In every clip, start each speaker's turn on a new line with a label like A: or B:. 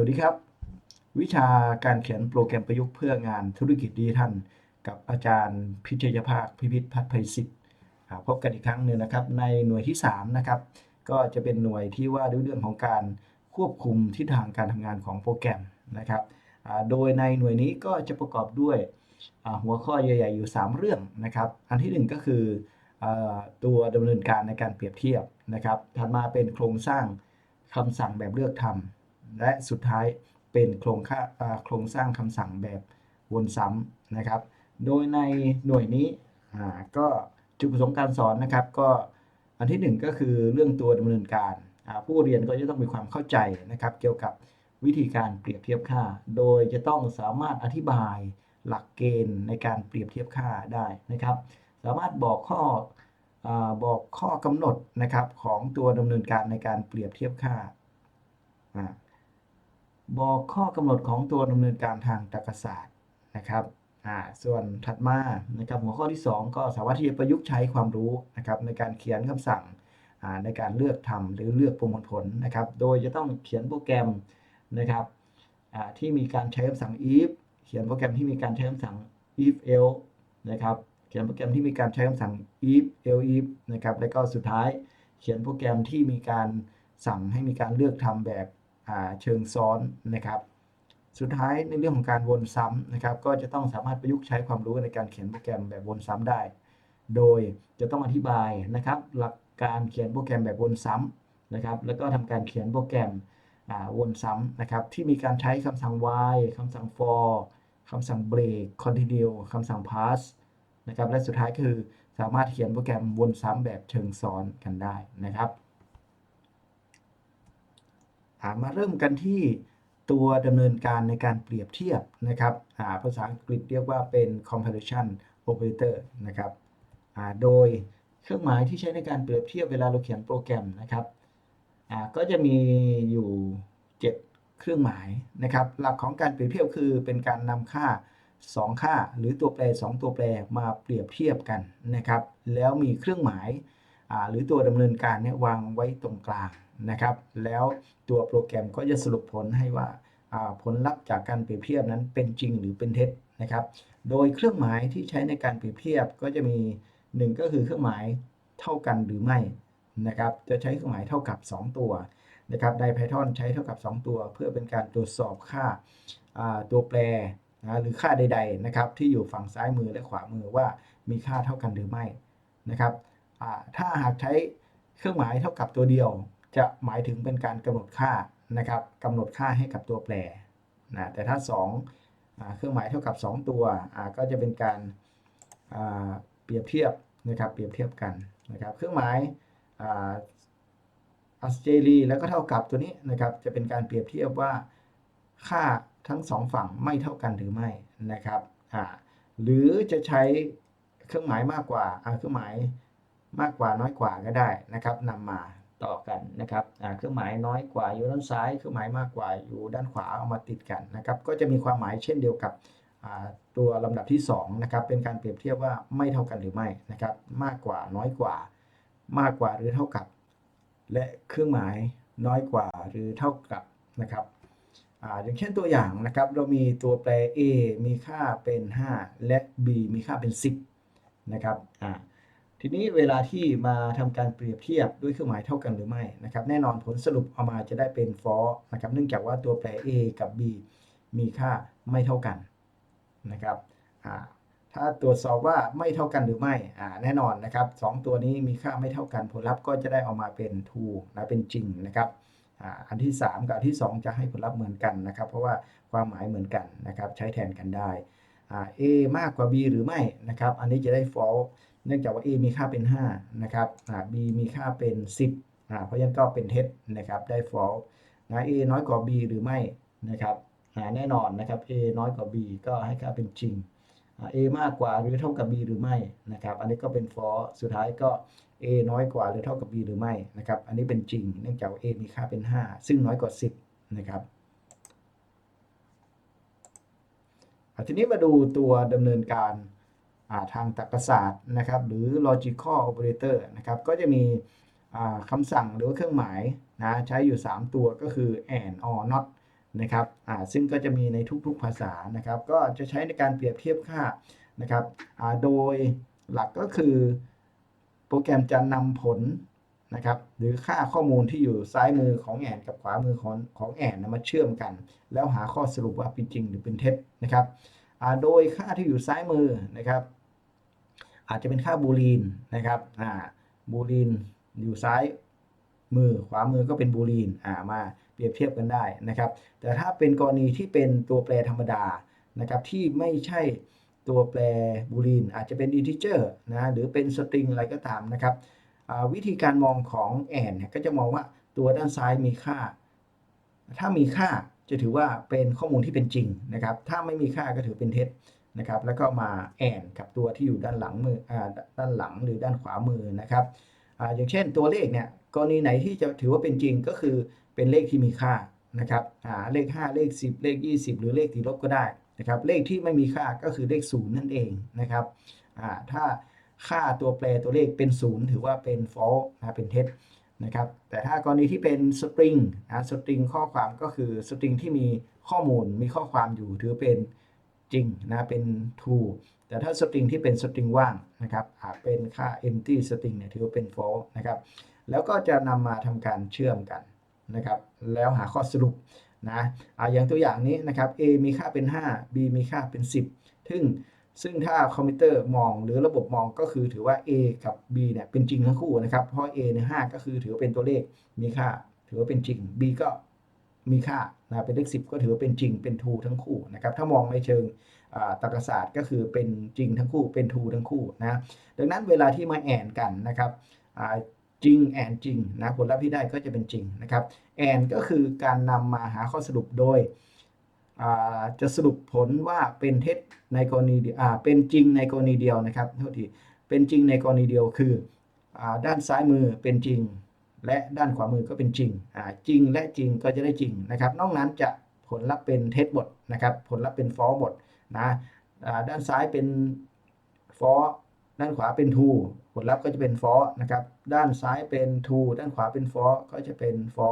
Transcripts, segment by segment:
A: วัสดีครับ วิชาการเขียนโปรแกรมประยุกต์เพื่องานธุรกิจดิจิทัลกับอาจารย์พิชยภาคพิพิธพัฒน์ภัยศิษฐ์พบกันอีกครั้งหนึ่งนะครับ ในหน่วยที่3นะครับก็จะเป็นหน่วยที่ว่าด้วยเรื่องของการควบคุมทิศทางการทำงานของโปรแกรมนะครับโดยในหน่วยนี้ก็จะประกอบด้วยหัวข้อใหญ่ ๆ อยู่ 3 เรื่องนะครับ อันที่ 1 ก็คืออตัวดำเนินการในการเปรียบเทียบนะครับถัดมาเป็นโครงสร้างคำสั่งแบบเลือกทำ และสุดท้ายเป็นโครงค่าโครงสร้างคำสั่งแบบวนซ้ำนะครับ โดยในหน่วยนี้ก็จุดประสงค์การสอนนะครับ ก็อันที่หนึ่งก็คือเรื่องตัวดำเนินการ ผู้เรียนก็จะต้องมีความเข้าใจนะครับ เกี่ยวกับวิธีการเปรียบเทียบค่า โดยจะต้องสามารถอธิบายหลักเกณฑ์ในการเปรียบเทียบค่าได้นะครับ สามารถบอกข้ออบอกข้อกำหนดนะครับของตัวดำเนินการในการเปรียบเทียบค่า บอกข้อกำหนดของตัวดำเนินการทางตรรกศาสตร์นะครับส่วนถัดมานะครับหัวข้อที่ 2 ก็สามารถที่จะประยุกต์ใช้ความรู้นะครับในการเขียนคำสั่งในการเลือกทำหรือเลือกประมวลผลนะครับ โดยจะต้องเขียนโปรแกรมนะครับที่มีการใช้คำสั่ง if เขียนโปรแกรมที่มีการใช้คำสั่ง if else นะครับเขียนโปรแกรมที่มีการใช้คำสั่ง if else if นะครับและก็สุดท้ายเขียนโปรแกรมที่มีการสั่งให้มีการเลือกทำแบบ เชิงซ้อนนะครับ สุดท้ายในเรื่องของการวนซ้ำนะครับ ก็จะต้องสามารถประยุกต์ใช้ความรู้ในการเขียนโปรแกรมแบบวนซ้ำได้ โดยจะต้องอธิบายนะครับ หลักการเขียนโปรแกรมแบบวนซ้ำนะครับ แล้วก็ทำการเขียนโปรแกรมวนซ้ำนะครับ ที่มีการใช้คำสั่ง while คำสั่ง for คำสั่ง break continue คำสั่ง pass นะครับ และสุดท้ายคือสามารถเขียนโปรแกรมวนซ้ำแบบเชิงซ้อนกันได้นะครับ มาเริ่มกันที่ตัวดำเนินการในการเปรียบเทียบนะครับาภาษาอังกฤษเรียกว่าเป็น comparison operator นะครับโดยเครื่องหมายที่ใช้ในการเปรียบเทียบเวลาเราเขียนโปรแกรมนะครับก็จะมีอยู่ 7 เครื่องหมายนะครับ หลักของการเปรียบเทียบคือเป็นการนำค่า 2 ค่า หรือตัวแปร 2 ตัวแปรมาเปรียบเทียบกันนะครับ แล้วมีเครื่องหมายหรือตัวดำเนินการเนี่ยวางไว้ตรงกลาง นะครับ แล้วตัวโปรแกรมก็จะสรุปผลให้ว่าผลลัพธ์จากการเปรียบเทียบนั้นเป็นจริงหรือเป็นเท็จนะครับ โดยเครื่องหมายที่ใช้ในการเปรียบเทียบก็จะมี 1 ก็คือเครื่องหมายเท่ากันหรือไม่นะครับ จะใช้เครื่องหมายเท่ากับ 2 ตัวนะครับใน Python ใช้เท่ากับ 2 ตัว เพื่อเป็นการตรวจสอบค่าาตัวแปรนะหรือค่าใด ๆนะครับ ที่อยู่ฝั่งซ้ายมือและขวามือว่ามีค่าเท่ากันหรือไม่นะครับถ้าหากใช้เครื่องหมายเท่ากับตัวเดียว จะหมายถึงเป็นการกำหนดค่านะครับกำหนดค่าให้กับตัวแปรนะแต่ถ้า2อ่าเครื่องหมายเท่ากับ 2 ตัวก็จะเป็นการาเปรียบเทียบนะครับเปรียบเทียบกันนะครับเครื่องหมายอัสเจรีแล้วก็เท่ากับตัวนี้นะครับจะเป็นการเปรียบเทียบว่าค่าทั้งสองฝั่งไม่เท่ากันหรือไม่นะครับหรือจะใช้เครื่องหมายมากกว่าเครื่องหมายมากกว่าน้อยกว่าก็ได้นะครับนำมา ต่อกันนะครับเครื่องหมายน้อยกว่าอยู่ด้านซ้าย เครื่องหมายมากกว่าอยู่ด้านขวาเอามาติดกันนะครับ ก็จะมีความหมายเช่นเดียวกับตัวลำดับที่2นะครับ เป็นการเปรียบเทียบว่าไม่เท่ากันหรือไม่นะครับ มากกว่าน้อยกว่า มากกว่าหรือเท่ากับ และเครื่องหมายน้อยกว่าหรือเท่ากับนะครับออย่างเช่นตัวอย่างนะครับเรามีตัวแปร a มีค่าเป็น 5 และ b มีค่าเป็น 10นะครับอ่า ทีนี้เวลาที่มาทำการเปรียบเทียบด้วยเครื่องหมายเท่ากันหรือไม่นะครับ แน่นอนผลสรุปออกมาจะได้เป็น false นะครับ เนื่องจากว่าตัวแปร a กับ b มีค่าไม่เท่ากันนะครับถ้าตรวจสอบว่าไม่เท่ากันหรือไม่แน่นอนนะครับสองตัวนี้มีค่าไม่เท่ากัน ผลลัพธ์ก็จะได้ออกมาเป็น true นะเป็นจริงนะครับอันที่ 3 กับอันที่ 2 จะให้ผลลัพธ์เหมือนกันนะครับ เพราะว่าความหมายเหมือนกันนะครับ ใช้แทนกันได้อ่า a มากกว่า b หรือไม่นะครับ อันนี้จะได้ false เนื่องจากว่า a มีค่าเป็น 5 นะครับอ่า b มีค่าเป็น 10อ่าเพราะฉะนั้นก็เป็นเท็จนะครับ ได้ false นะ a น้อยกว่า b หรือไม่นะครับอ่าแน่นอนนะครับ a น้อยกว่า b ก็ให้ค่าเป็นจริงอ่า a มากกว่าหรือเท่ากับ b หรือไม่นะครับ อันนี้ก็เป็น false สุดท้ายก็ a น้อยกว่าหรือเท่ากับ b หรือไม่นะครับ อันนี้เป็นจริง เนื่องจากว่า a มีค่าเป็น 5 ซึ่งน้อยกว่า 10 นะครับทีนี้มาดูตัวดำเนินการ ทางตรรกศาสตร์นะครับหรือ logical operator นะครับก็จะมีคำสั่งหรือว่าเครื่องหมายนะใช้อยู่ 3 ตัวก็คือ and or not นะครับซึ่งก็จะมีในทุกๆภาษานะครับก็จะใช้ในการเปรียบเทียบค่านะครับโดยหลักก็คือโปรแกรมจะนำผลนะครับหรือค่าข้อมูลที่อยู่ซ้ายมือของแอนกับขวามือของของแอนนะมาเชื่อมกัน แล้วหาข้อสรุปว่าเป็นจริงหรือเป็นเท็จนะครับโดยค่าที่อยู่ซ้ายมือนะครับ อาจจะเป็นค่าบูลีนนะครับอ่าบูลีนอยู่ซ้ายมือขวามือก็เป็นบูลีนอ่ามาเปรียบเทียบกันได้นะครับ แต่ถ้าเป็นกรณีที่เป็นตัวแปรธรรมดานะครับที่ไม่ใช่ตัวแปรบูลีนอาจจะเป็นอินทิเจอร์นะหรือเป็นสตริงอะไรก็ตามนะครับวิธีการมองของแอนก็จะมองว่าตัวด้านซ้ายมีค่า ถ้ามีค่าจะถือว่าเป็นข้อมูลที่เป็นจริงนะครับ ถ้าไม่มีค่าก็ถือเป็นเท็จ นะครับแล้วก็มาแอนกับตัวที่อยู่ด้านหลังมืออด้านหลังหรือด้านขวามือนะครับออย่างเช่นตัวเลขเนี่ยกรณีไหนที่จะถือว่าเป็นจริงก็คือเป็นเลขที่มีค่านะครับอ่าเลข 5 เลข 10 เลข 20 หรือเลขติดลบก็ได้นะครับเลขที่ไม่มีค่าก็คือเลขศูนย์นั่นเองนะครับถ้าค่าตัวแปรตัวเลขเป็นศูนย์ถือว่าเป็น false นะเป็นเท็จนะครับแต่ถ้ากรณีที่เป็นสตริงนะสตริงข้อความก็คือสตริงที่มีข้อมูลมีข้อความอยู่ถือเป็น จริงนะเป็น true แต่ถ้าสตริงที่เป็นสตริงว่างนะครับอาจเป็นค่า empty string เนี่ยถือว่าเป็น false นะครับแล้วก็จะนำมาทำการเชื่อมกันนะครับแล้วหาข้อสรุปนะอ่าอย่างตัวอย่างนี้นะครับ A มีค่าเป็น 5 B มีค่าเป็น 10 ซึ่งซึ่งถ้าคอมพิวเตอร์มองหรือระบบมองก็คือถือว่า A กับ B เนี่ยเป็นจริงทั้งคู่นะครับ เพราะ A เนี่ย5ก็คือถือว่าเป็นตัวเลขมีค่าถือว่าเป็นจริง B ก็ มีค่านะเป็นเลข10ก็ถือเป็นจริงเป็น true ทั้งคู่นะครับถ้ามองในเชิงตรรกศาสตร์ก็คือเป็นจริงทั้งคู่เป็น true ทั้งคู่นะดังนั้นเวลาที่มาแอนกันนะครับจริงแอนจริงนะผลลัพธ์ที่ได้ก็จะเป็นจริงนะครับแอนก็คือการนำมาหาข้อสรุปโดยจะสรุปผลว่าเป็นเท็จในกรณีเดียวเป็นจริงในกรณีเดียวนะครับโทษทีเป็นจริงในกรณีเดียวคืออด้านซ้ายมือเป็นจริง และด้านขวามือก็เป็นจริงอ่าจริงและจริงก็จะได้จริงนะครับ นอกนั้นจะผลลัพธ์เป็นเท็จหมดนะครับ ผลลัพธ์เป็นฟอหมดนะอ่าด้านซ้ายเป็นฟอด้านขวาเป็นทูผลลัพธ์ก็จะเป็นฟอนะครับ ด้านซ้ายเป็นทูด้านขวาเป็นฟอก็จะเป็นฟอ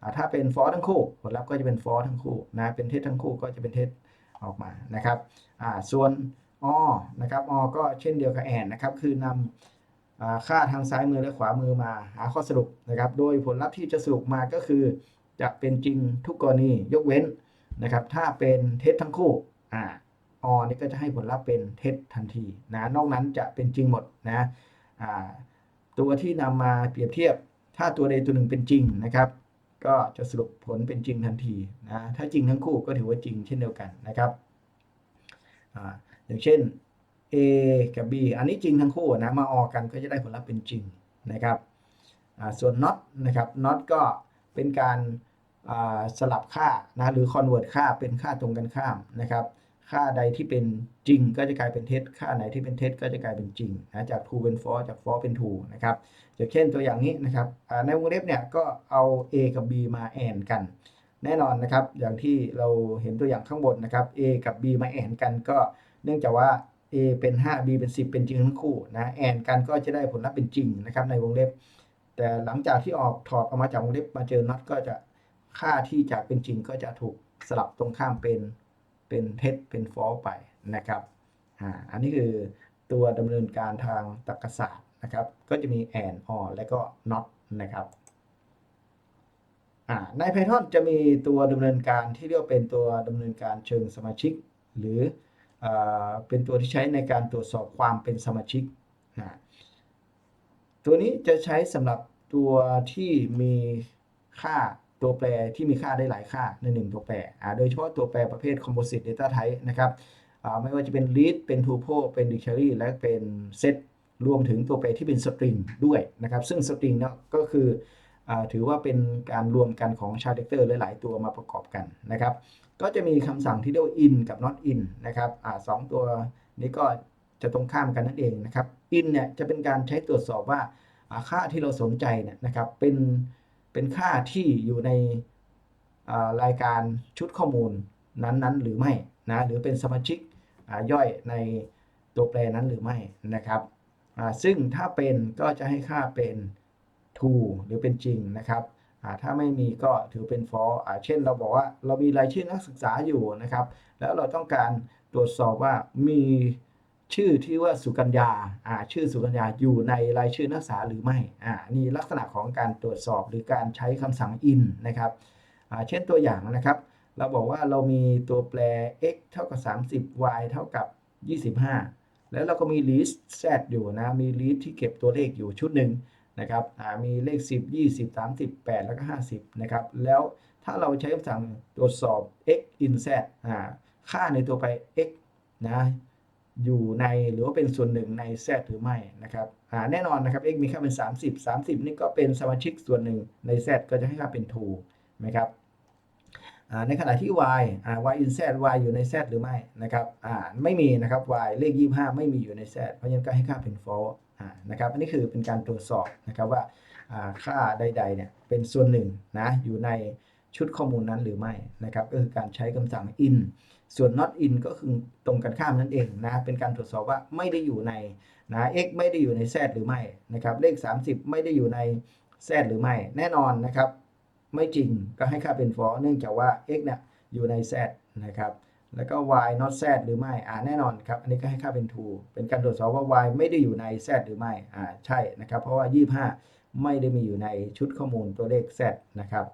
A: อ่าถ้าเป็นฟอทั้งคู่ ผลลัพธ์ก็จะเป็นฟอทั้งคู่นะเป็นเท็จทั้งคู่ก็จะเป็นเท็จออกมานะครับอ่าส่วนอนะครับอก็เช่นเดียวกับแอนนะครับ คือนำอ่า ค่าทางซ้ายมือและขวามือมาหาข้อสรุปนะครับ โดยผลลัพธ์ที่จะสรุปมาก็คือ จะเป็นจริงทุกกรณียกเว้นนะครับ ถ้าเป็นเท็จทั้งคู่อ่าอนี่ก็จะให้ผลลัพธ์เป็นเท็จทันทีนะนอกนั้นจะเป็นจริงหมดนะอ่าตัวที่นำมาเปรียบเทียบ ถ้าตัวใดตัวหนึ่งเป็นจริงนะครับ ก็จะสรุปผลเป็นจริงทันทีนะถ้าจริงทั้งคู่ก็ถือว่าจริงเช่นเดียวกันนะครับออย่างเช่น A กับ B อันนี้จริงทั้งคู่นะมาออกกันก็จะได้ผลลัพธ์เป็นจริงนะครับส่วน not นะครับ not ก็เป็นการสลับค่านะหรือ convert ค่าเป็นค่าตรงกันข้ามนะครับ ค่าใดที่เป็นจริงก็จะกลายเป็นเท็จค่าไหนที่เป็นเท็จก็จะกลายเป็นจริงนะจาก true เป็น false จาก false เป็น true นะครับอย่างเช่นตัวอย่างนี้นะครับในวงเล็บเนี่ยก็เอา A กับ B มาแอนกัน แน่นอนนะครับอย่างที่เราเห็นตัวอย่างข้างบนนะครับ A กับ B มาแอนกันก็เนื่องจากว่า A เป็น 5 B เป็น 10 เป็นจริงทั้งคู่นะแอนกันก็จะได้ผลลัพธ์เป็นจริงนะครับในวงเล็บ แต่หลังจากที่ออกถอดออกมาจากวงเล็บมาเจอน็อตก็จะค่าที่จากเป็นจริงก็จะถูกสลับตรงข้ามเป็นเป็นเท็จเป็นฟอลไปนะครับอ่าอันนี้คือตัวดำเนินการทางตรรกศาสตร์นะครับ ก็จะมี and or และก็ not นะครับอ่าใน Python จะมีตัวดำเนินการที่เรียกว่าเป็นตัวดำเนินการเชิงสมาชิก หรือ เป็นตัวที่ใช้ในการตรวจสอบความเป็นสมาชิกนะตัวนี้จะใช้สำหรับตัวที่มีค่าตัวแปรที่มีค่าได้หลายค่าในหนึ่งตัวแปรโดยเฉพาะตัวแปรประเภท composite data type นะครับไม่ว่าจะเป็น list เป็น tuple เป็น dictionary และเป็น set รวมถึงตัวแปรที่เป็น string ด้วยนะครับ ซึ่ง string เนาะก็คืออถือว่าเป็นการรวมกันของ character หลาย ๆ ตัวมาประกอบกันนะครับ ก็จะมีคำสั่งที่เรียกว่า in กับ not in นะครับอ่าสองตัวนี้ก็จะตรงข้ามกันนั่นเองนะครับ in เนี่ยจะเป็นการใช้ตรวจสอบว่าค่าที่เราสนใจเนี่ยนะครับเป็นเป็นค่าที่อยู่ในอ่ารายการชุดข้อมูลนั้นๆ หรือไม่นะหรือเป็นสมาชิกอ่าย่อยในตัวแปรนั้นหรือไม่นะครับอ่าซึ่งถ้าเป็นก็จะให้ค่าเป็น true หรือเป็นจริงนะครับ ถ้าไม่มีก็ถือเป็น false อ่าเช่นเราบอกว่าเรามีรายชื่อนักศึกษาอยู่นะครับ แล้วเราต้องการตรวจสอบว่ามีชื่อที่ว่าสุกัญญาชื่อสุกัญญาอยู่ในรายชื่อนักศึกษาหรือไม่อ่านี่ลักษณะของการตรวจสอบหรือการใช้คำสั่ง in นะครับเช่นตัวอย่างนะครับ เราบอกว่าเรามีตัวแปร x เท่ากับ 30 y เท่ากับ 25 แล้วเราก็มี list z อยู่นะ มี list ที่เก็บตัวเลขอยู่ชุดหนึ่ง นะครับอ่ามีเลข 10 20 30 8 แล้วก็ 50 นะครับ แล้วถ้าเราใช้คำสั่งตรวจสอบ x in z อ่าค่าในตัวไป x นะอยู่ในหรือว่าเป็นส่วนหนึ่งใน z หรือไม่นะครับอ่าแน่นอนนะครับ x มีค่าเป็น 30 30 นี่ก็เป็นสมาชิกส่วนหนึ่งใน z ก็จะให้ค่าเป็น true นะครับอ่าในขณะที่ y อ่า y in z y อยู่ใน z หรือไม่นะครับอ่าไม่มีนะครับ y เลข 25 ไม่มีอยู่ใน z เพราะฉะนั้นก็ให้ค่าเป็น false นะครับอันนี้คือเป็นการตรวจสอบนะครับว่าค่าใดๆเนี่ยเป็นส่วนหนึ่งนะอยู่ในชุดข้อมูลนั้นหรือไม่นะครับก็คือการใช้คำสั่ง in ส่วน not in ก็คือตรงกันข้ามนั่นเองนะเป็นการตรวจสอบว่าไม่ได้อยู่ในนะ x ไม่ได้อยู่ใน z หรือไม่นะครับเลข 30 ไม่ได้อยู่ใน z หรือไม่แน่นอนนะครับ ไม่จริงก็ให้ค่าเป็น false เนื่องจากว่า x เนี่ยอยู่ใน z นะครับ แล้วก็ y not z หรือไม่ อ่าแน่นอนครับ อันนี้ก็ให้ค่าเป็น true เป็นการตรวจสอบว่า y ไม่ได้อยู่ใน z หรือไม่ อ่า ใช่นะครับ เพราะว่า 25 ไม่ได้มีอยู่ในชุดข้อมูลตัวเลข z นะครับ